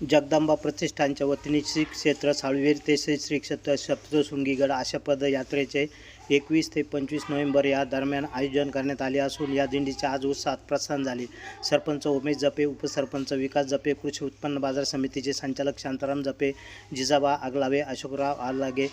जगदंबा प्रतिष्ठानच्या वतीने श्री क्षेत्र साळवेर ते श्री श्री क्षेत्र सप्तशृंगीगड अशा पदयात्रेचे एकवीस ते पंचवीस नोव्हेंबर या दरम्यान आयोजन करण्यात आले असून या दिंडीचे आज उत्साहात प्रस्थान झाले. सरपंच उमेश जपे उपसरपंच विकास जपे कृषी उत्पन्न बाजार समितीचे संचालक शांताराम जपे जिजाबा आगलावे अशोकराव आलागे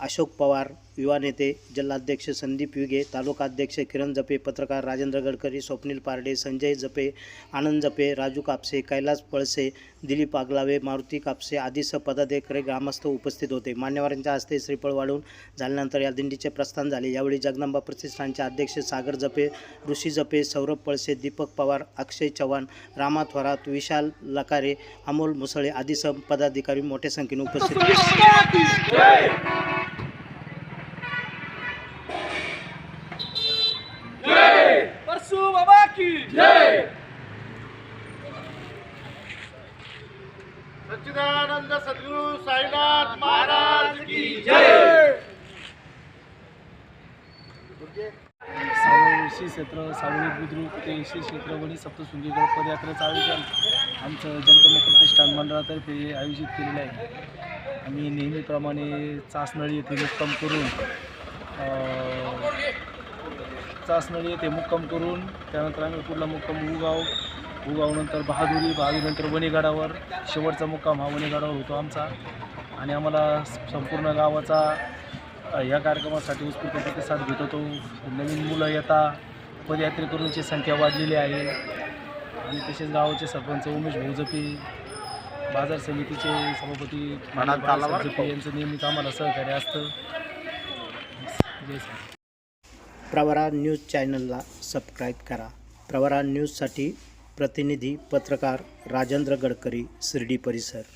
अशोक पवार युवा नेते जिल्हाध्यक्ष संदीप युगे तालुकाध्यक्ष किरण जपे पत्रकार राजेंद्र गडकरी स्वप्नील पारडे संजय जपे आनंद जपे राजू कापसे कैलास पळसे दिलीप आगलावे मारुती कापसे आदी स पदाधिकारी ग्रामस्थ उपस्थित होते. मान्यवरांच्या हस्ते श्रीफळ वाढून झाल्यानंतर या दिंडीचे प्रस्थान झाले. यावेळी जगदंबा प्रतिष्ठानचे अध्यक्ष सागर जपे ऋषी जपे सौरभ पळसे दीपक पवार अक्षय चव्हाण रामा थोरात विशाल लकारे अमोल मुसळे आदी पदाधिकारी मोठ्या संख्येने उपस्थित होते. की जय सच्चिदानंद सद्गुरु साईनाथ महाराज की सावळी श्री क्षेत्र सावळी बुद्रुक ते श्री क्षेत्र वणी सप्तशृंगीगड पदयात्रेचं आयोजन आमचं जगदंब प्रतिष्ठान मंडळातर्फे आयोजित केलेलं आहे. आम्ही नेहमीप्रमाणे चासनळी येथे मुक्काम करून चासनळी येथे मुक्काम करून त्यानंतर आम्ही पुढला मुक्काम उगाव उगावनंतर बहादुरी बहादुरीनंतर वणीगडावर. शेवटचा मुक्काम हा वणीगडावर होतो आमचा. आणि आम्हाला संपूर्ण गावाचा या कार्यक्रमासाठी उत्स्फूर्त प्रतिसाद घेत होतो नवीन मुलं येता पदयात्रेकरूंची संख्या वाढलेली आहे. आणि तसेच गावाचे सरपंच उमेश भाऊजपी बाजार समितीचे सभापती यांचं नेहमीच आम्हाला सहकार्य असतं. जय प्रवरा न्यूज चॅनलला सबस्क्राईब करा. प्रवरा न्यूजसाठी प्रतिनिधी पत्रकार राजेंद्र गडकरी शिर्डी परिसर.